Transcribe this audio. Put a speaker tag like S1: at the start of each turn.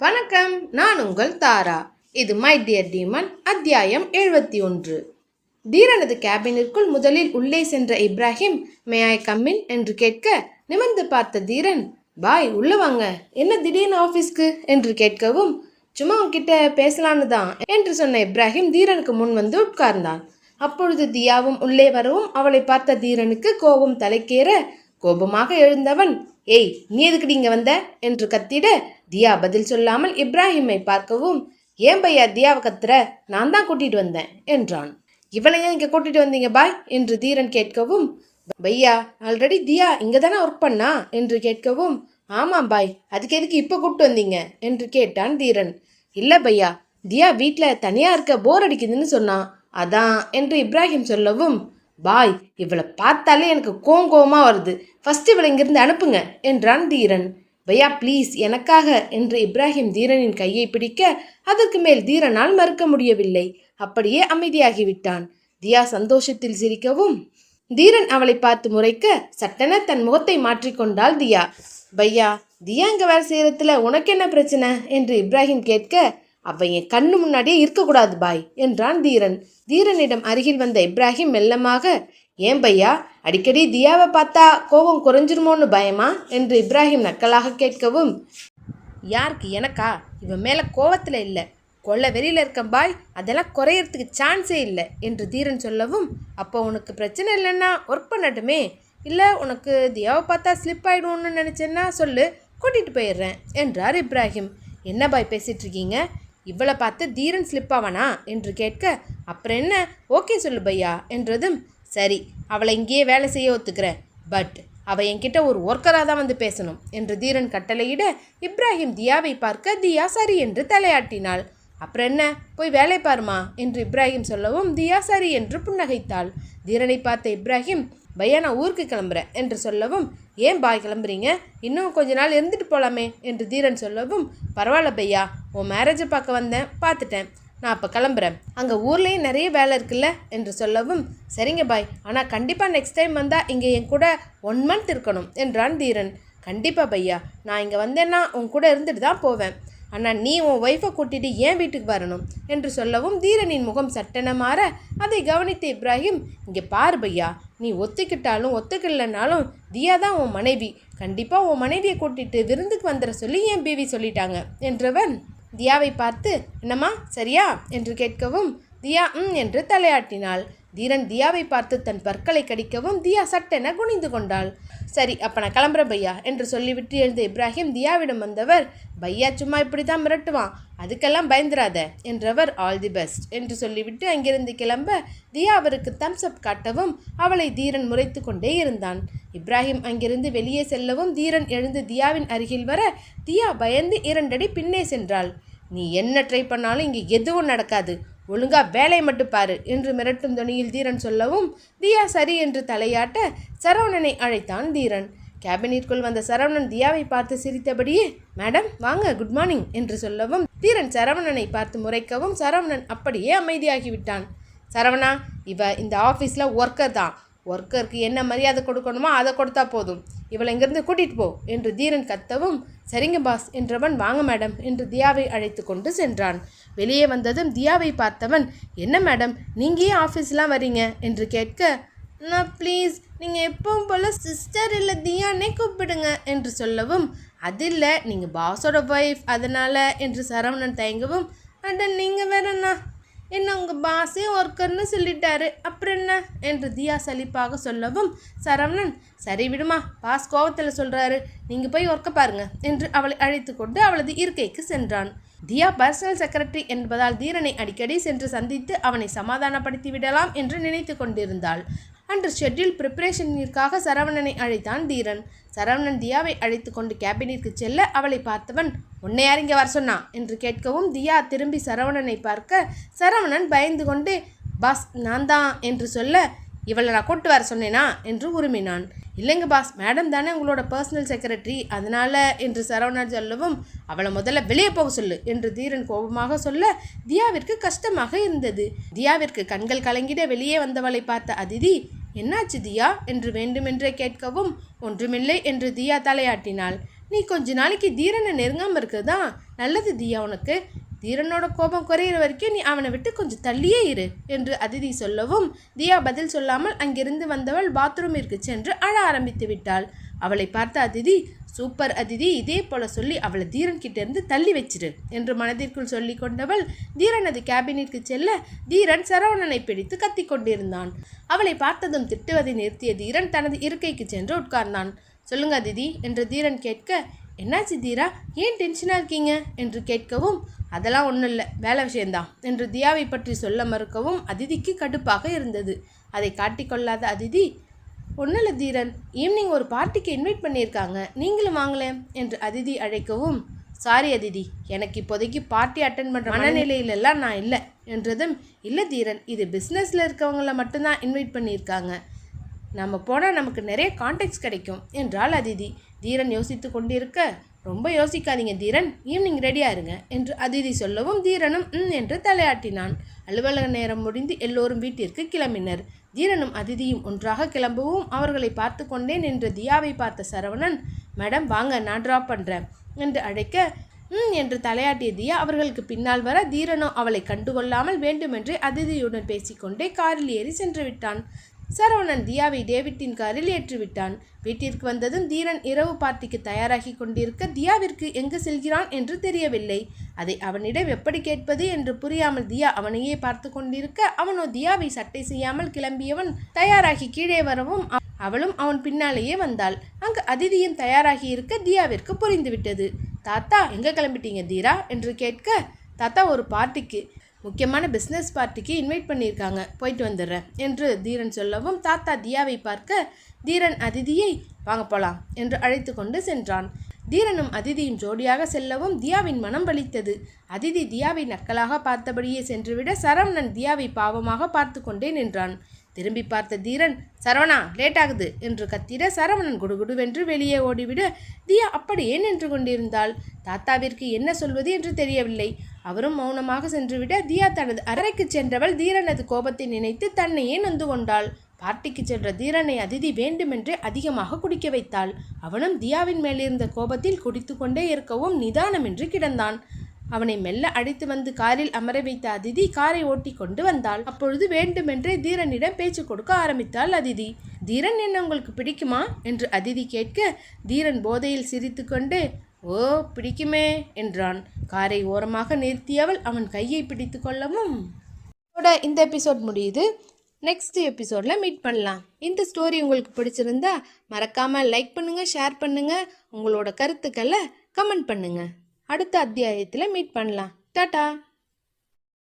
S1: வணக்கம் நான் உங்கள் தாரா. இது மை டியர் டீமன் அத்தியாயம் எழுபத்தி ஒன்று. தீரனது கேபினிற்குள் முதலில் உள்ளே சென்ற இப்ராஹிம் மே ஐ கம்மின் என்று கேட்க நிமிர்ந்து பார்த்த தீரன் பாய் உள்ள வாங்க. என்ன திடீர்னு ஆஃபீஸ்க்கு என்று கேட்கவும் சும்மா உன்கிட்ட பேசலான்னு தான் என்று சொன்ன இப்ராஹிம் தீரனுக்கு முன் வந்து உட்கார்ந்தான். அப்பொழுது தியாவும் உள்ளே வரவும் அவளை பார்த்த தீரனுக்கு கோபம் தலைக்கேற கோபமாக எழுந்தவன் ஏய் நீ எதுக்குடி இங்கே வந்த? என்று கத்திட தியா பதில் சொல்லாமல் இப்ராஹிமை பார்க்கவும் ஏன் பையா தியாவை கத்துற? நான் தான் கூட்டிட்டு வந்தேன் என்றான். இவனை ஏன் கூட்டிகிட்டு கூட்டிட்டு வந்தீங்க பாய்? என்று தீரன் கேட்கவும் பையா ஆல்ரெடி தியா இங்கே தானே ஒர்க் பண்ணா? என்று கேட்கவும் ஆமாம் பாய் அதுக்கு எதுக்கு இப்போ கூப்பிட்டு வந்தீங்க? என்று கேட்டான் தீரன். இல்லை பையா தியா வீட்டில் தனியாக இருக்க போர் அடிக்குதுன்னு சொன்னான். அதான் என்று இப்ராஹிம் சொல்லவும் பாய் இவளை பார்த்தாலே எனக்கு கோங்கோமா வருது. ஃபஸ்ட்டு இவளை இங்கிருந்து அனுப்புங்க என்றான் தீரன். பையா ப்ளீஸ் எனக்காக என்று இப்ராஹிம் தீரனின் கையை பிடிக்க அதற்கு மேல் தீரனால் மறுக்க முடியவில்லை. அப்படியே அமைதியாகிவிட்டான். தியா சந்தோஷத்தில் சிரிக்கவும் தீரன் அவளை பார்த்து முறைக்க சட்டென தன் முகத்தை மாற்றிக்கொண்டாள் தியா. பையா தியா இங்கே வேலை செய்யறதுல உனக்கு என்ன பிரச்சனை? என்று இப்ராஹிம் கேட்க அவன் என் கண்ணு முன்னாடியே இருக்கக்கூடாது பாய் என்றான் தீரன். தீரனிடம் அருகில் வந்த இப்ராஹிம் மெல்லமாக ஏன் பையா அடிக்கடி தியாவை பார்த்தா கோபம் குறைஞ்சிருமோன்னு பயமா? என்று இப்ராஹிம் நக்கலாக கேட்கவும் யாருக்கு எனக்கா? இவன் மேலே கோவத்தில் இல்லை. கொல்ல வெளியில் இருக்கேன் பாய். அதெல்லாம் குறையறதுக்கு சான்ஸே இல்லை என்று தீரன் சொல்லவும் அப்போ உனக்கு பிரச்சனை இல்லைன்னா ஒர்க் பண்ணட்டுமே. இல்லை உனக்கு தியாவை பார்த்தா ஸ்லிப் ஆகிடும்னு நினச்சேன்னா சொல்லு கூட்டிகிட்டு போயிடுறேன் என்றார் இப்ராஹிம். என்ன பாய் பேசிகிட்ருக்கீங்க இவளை பார்த்து தீரன் ஸ்லிப் ஆவானா என்று கேட்க அப்புறம் என்ன? ஓகே சொல்லு பையா என்றதும் சரி அவளை இங்கேயே வேலை செய்ய ஒத்துக்கிறேன். பட் அவள் என்கிட்ட ஒரு ஒர்க்கராக தான் வந்து பேசணும் என்று தீரன் கட்டளையிட இப்ராஹிம் தியாவை பார்க்க தியா சரி என்று தலையாட்டினாள். அப்புறம் என்ன? போய் வேலை பாருமா என்று இப்ராஹிம் சொல்லவும் தியா சரி என்று புன்னகைத்தாள். தீரனை பார்த்த இப்ராஹிம் பையா நான் ஊருக்கு கிளம்புறேன் என்று சொல்லவும் ஏன் பாய் கிளம்புறீங்க? இன்னும் கொஞ்ச நாள் இருந்துட்டு போகலாமே என்று தீரன் சொல்லவும் பரவாயில்ல பையா உன் மேரேஜை பார்க்க வந்தேன் பார்த்துட்டேன். நான் அப்போ கிளம்புறேன். அங்கே ஊர்லேயும் நிறைய வேலை இருக்குல்ல? என்று சொல்லவும் சரிங்க பாய். ஆனால் கண்டிப்பாக நெக்ஸ்ட் டைம் வந்தால் இங்கே என் கூட ஒன் மந்த் இருக்கணும் என்றான் தீரன். கண்டிப்பாக பையா நான் இங்கே வந்தேன்னா உன் கூட இருந்துட்டு தான் போவேன். ஆனால் நீ உன் ஒய்ஃபை கூட்டிட்டு ஏன் வீட்டுக்கு வரணும்? என்று சொல்லவும் தீரனின் முகம் சட்டென மாற அதை கவனித்த இப்ராஹிம் இங்கே பார் பையா நீ ஒத்துக்கிட்டாலும் ஒத்துக்கலைனாலும் தியா தான் உன் மனைவி. கண்டிப்பாக உன் மனைவியை கூட்டிட்டு விருந்துக்கு வந்துட சொல்லி என் பிவி சொல்லிட்டாங்க என்றவன் தியாவை பார்த்து என்னம்மா சரியா? என்று கேட்கவும் தியா ம் என்று தலையாட்டினாள். தீரன் தியாவை பார்த்து தன் பற்களை கடிக்கவும் தியா சட்டென குனிந்து கொண்டாள். சரி அப்போ நான் கிளம்புறேன் பையா என்று சொல்லிவிட்டு எழுந்த இப்ராஹிம் தியாவிடம் வந்தவர் பையா சும்மா இப்படி தான் மிரட்டுவான் அதுக்கெல்லாம் பயந்துராத என்றவர் ஆல் தி பெஸ்ட் என்று சொல்லிவிட்டு அங்கிருந்து கிளம்ப தியா அவருக்கு தம்ஸ் அப் காட்டவும் அவளை தீரன் முறைத்து கொண்டே இருந்தான். இப்ராஹிம் அங்கிருந்து வெளியே செல்லவும் தீரன் எழுந்து தியாவின் அருகில் வர தியா பயந்து இரண்டடி பின்னே சென்றாள். நீ என்ன ட்ரை பண்ணாலும் இங்கே எதுவும் நடக்காது. ஒழுங்கா வேலையை மட்டும் பாரு என்று மிரட்டும் துணியில் தீரன் சொல்லவும் தியா சரி என்று தலையாட்ட சரவணனை அழைத்தான் தீரன். கேபினிற்குள் வந்த சரவணன் தியாவை பார்த்து சிரித்தபடியே மேடம் வாங்க குட் மார்னிங் என்று சொல்லவும் தீரன் சரவணனை பார்த்து முறைக்கவும் சரவணன் அப்படியே அமைதியாகிவிட்டான். சரவணா இவ இந்த ஆஃபீஸில் ஒர்க்கர் தான். ஒர்க்கருக்கு என்ன மரியாதை கொடுக்கணுமோ அதை கொடுத்தா போதும். இவளை இங்கிருந்து கூட்டிகிட்டு போ என்று தீரன் கத்தவும் சரிங்க பாஸ் என்றவன் வாங்க மேடம் என்று தியாவை அழைத்து கொண்டு சென்றான். வெளியே வந்ததும் தியாவை பார்த்தவன் என்ன மேடம் நீங்கள் ஏன் ஆஃபீஸ்லாம் வரீங்க என்று கேட்க நான் ப்ளீஸ் நீங்கள் எப்பவும் போல் சிஸ்டர் இல்லை தியானே கூப்பிடுங்க என்று சொல்லவும் அது இல்லை நீங்கள் பாஸோட ஒய்ஃப் அதனால் என்று சரவணன் தயங்கவும் அட நீங்கள் வேறண்ணா. என்ன உங்கள் பாஸே ஒர்க்கர்னு சொல்லிட்டாரு. அப்புறம் என்ன? என்று தியா சலிப்பாக சொல்லவும் சரவணன் சரி விடுமா பாஸ் கோவத்தில் சொல்கிறாரு நீங்கள் போய் ஒர்க்க பாருங்க என்று அவளை அழைத்து கொண்டு அவளது இருக்கைக்கு சென்றான். தியா பர்சனல் செக்ரட்டரி என்பதால் தீரனை அடிக்கடி சென்று சந்தித்து அவனை சமாதானப்படுத்தி விடலாம் என்று நினைத்து கொண்டிருந்தாள். அன்று ஷெட்யூல் ப்ரிப்பரேஷனிற்காக சரவணனை அழைத்தான் தீரன். சரவணன் தியாவை அழைத்து கொண்டு கேபினிற்கு செல்ல அவளை பார்த்தவன் உன்னை யார் இங்கே வர சொன்னா? என்று கேட்கவும் தியா திரும்பி சரவணனை பார்க்க சரவணன் பயந்து கொண்டு பாஸ் நான் தான் என்று சொல்ல இவளை நான் கூட்டு வர சொன்னேனா? என்று உருமினான். இல்லைங்க பாஸ் மேடம் தானே உங்களோட பர்சனல் செக்ரட்டரி அதனால என்று சரவணன் சொல்லவும் அவளை முதல்ல வெளியே போக சொல்லு என்று தீரன் கோபமாக சொல்ல தியாவிற்கு கஷ்டமாக இருந்தது. தியாவிற்கு கண்கள் கலங்கிட வெளியே வந்தவளை பார்த்த அதிதி என்னாச்சு தியா? என்று வேண்டுமென்றே கேட்கவும் ஒன்றுமில்லை என்று தியா தலையாட்டினாள். நீ கொஞ்ச நாளைக்கு தீரனை நெருங்காமல் இருக்குதா நல்லது தியா உனக்கு. தீரனோட கோபம் குறையிற வரைக்கும் நீ அவனை விட்டு கொஞ்சம் தள்ளியே இரு என்று அதிதி சொல்லவும் தியா பதில் சொல்லாமல் அங்கிருந்து வந்தவள் பாத்ரூமிற்கு சென்று அழ ஆரம்பித்து விட்டாள். அவளை பார்த்த அதிதி சூப்பர் அதிதி இதே போல சொல்லி அவளை தீரன் கிட்டேருந்து தள்ளி வச்சிரு என்று மனதிற்குள் சொல்லி கொண்டவள் தீரனது கேபினிற்கு செல்ல தீரன் சரவணனை பிடித்து கத்திக் கொண்டிருந்தான். அவளை பார்த்ததும் திட்டுவதை நிறுத்திய தீரன் தனது இருக்கைக்கு சென்று உட்கார்ந்தான். சொல்லுங்க அதிதி என்று தீரன் கேட்க என்னாச்சு தீரா? ஏன் டென்ஷனாக இருக்கீங்க? என்று கேட்கவும் அதெல்லாம் ஒன்றும் இல்லை வேலை விஷயந்தான் என்று தியாவை பற்றி சொல்ல மறுக்கவும் அதிதிக்கு கடுப்பாக இருந்தது. அதை காட்டிக்கொள்ளாத அதிதி இல்லை தீரன் ஈவினிங் ஒரு பார்ட்டிக்கு இன்வைட் பண்ணியிருக்காங்க. நீங்களும் வாங்களேன் என்று அதிதி அழைக்கவும் சாரி அதிதி எனக்கு இப்போதைக்கு பார்ட்டி அட்டன் பண்ணுற மனநிலையிலெல்லாம் நான் இல்லை என்றதும் இல்லை தீரன் இது பிஸ்னஸில் இருக்கவங்கள மட்டும்தான் இன்வைட் பண்ணியிருக்காங்க. நம்ம போனால் நமக்கு நிறைய கான்டாக்ட்ஸ் கிடைக்கும் என்றாள் அதிதி. தீரன் யோசித்து கொண்டிருக்க ரொம்ப யோசிக்காதீங்க தீரன். ஈவினிங் ரெடியாக இருங்க என்று அதிதி சொல்லவும் தீரனும் ம் என்று தலையாட்டினான். அலுவலக நேரம் முடிந்து எல்லோரும் வீட்டிற்கு கிளம்பினர். தீரனும் அதிதியும் ஒன்றாக கிளம்பவும் அவர்களை பார்த்து கொண்டே நின்ற தியாவை பார்த்த சரவணன் மேடம் வாங்க நான் ட்ராப் பண்ணுறேன் என்று அழைக்க ம் என்று தலையாட்டிய தியா அவர்களுக்கு பின்னால் வர தீரனோ அவளை கண்டுகொள்ளாமல் வேண்டுமென்றே அதிதியுடன் பேசிக்கொண்டே காரில் ஏறி சென்று விட்டான். சரவணன் தியாவை டேவிட்டின் காரில் ஏற்றிவிட்டான். வீட்டிற்கு வந்ததும் தீரன் இரவு பார்ட்டிக்கு தயாராகி கொண்டிருக்க தியாவிற்கு எங்கு செல்கிறான் என்று தெரியவில்லை. அதை அவனிடம் எப்படி கேட்பது என்று புரியாமல் தியா அவனையே பார்த்து கொண்டிருக்க அவனோ தியாவை சட்டை செய்யாமல் கிளம்பியவன் தயாராகி கீழே வரவும் அவளும் அவன் பின்னாலேயே வந்தாள். அங்கு அதிதியும் தயாராகி இருக்க தியாவிற்கு புரிந்துவிட்டது. தாத்தா எங்க கிளம்பிட்டீங்க தீரா? என்று கேட்க தாத்தா ஒரு பார்ட்டிக்கு. முக்கியமான பிஸ்னஸ் பார்ட்டிக்கு இன்வைட் பண்ணியிருக்காங்க. போயிட்டு வந்துடுறேன் என்று தீரன் சொல்லவும் தாத்தா தியாவை பார்க்க தீரன் அதிதியை வாங்க போலாம் என்று அழைத்து கொண்டு சென்றான். தீரனும் அதிதியும் ஜோடியாக செல்லவும் தியாவின் மனம் வலித்தது. அதிதி தியாவை நக்கலாக பார்த்தபடியே சென்றுவிட சரவணன் தியாவை பாவமாக பார்த்து கொண்டே நின்றான். திரும்பி பார்த்த தீரன் சரவணா லேட் ஆகுது என்று கத்திட சரவணன் குடுகுடுவென்று வெளியே ஓடிவிட தியா அப்படியே நின்று கொண்டிருந்தாள். தாத்தாவிற்கு என்ன சொல்வது என்று தெரியவில்லை. அவரும் மௌனமாக சென்றுவிட தியா தனது அறைக்கு சென்றவள் தீரனது கோபத்தை நினைத்து தன்னையே நொந்து கொண்டாள். பார்ட்டிக்கு சென்ற தீரனை அதிதி வேண்டுமென்றே அதிகமாக குடிக்க வைத்தாள். அவனும் தியாவின் மேலிருந்த கோபத்தில் குடித்துக்கொண்டே இருக்கவும் நிதானமின்றி கிடந்தான். அவனை மெல்ல அழைத்து வந்து காரில் அமர வைத்த அதிதி காரை ஓட்டி கொண்டு வந்தாள். அப்பொழுது வேண்டுமென்றே தீரனிடம் பேச்சு கொடுக்க ஆரம்பித்தாள் அதிதி. தீரன் என்ன உங்களுக்கு பிடிக்குமா? என்று அதிதி கேட்க தீரன் போதையில் சிரித்துக்கொண்டு ஓ பிடிக்குமே என்றான். காரை ஓரமாக நிறுத்தியவள் அவன் கையை பிடித்து கொள்ளவும். இந்த எபிசோட் முடியுது. நெக்ஸ்ட் எபிசோடில் மீட் பண்ணலாம். இந்த ஸ்டோரி உங்களுக்கு பிடிச்சிருந்தா மறக்காமல் லைக் பண்ணுங்கள் ஷேர் பண்ணுங்கள் உங்களோட கருத்துக்களை கமெண்ட் பண்ணுங்கள் அடுத்த அத்தியாயத்தில் மீட் பண்ணலாம். டாட்டா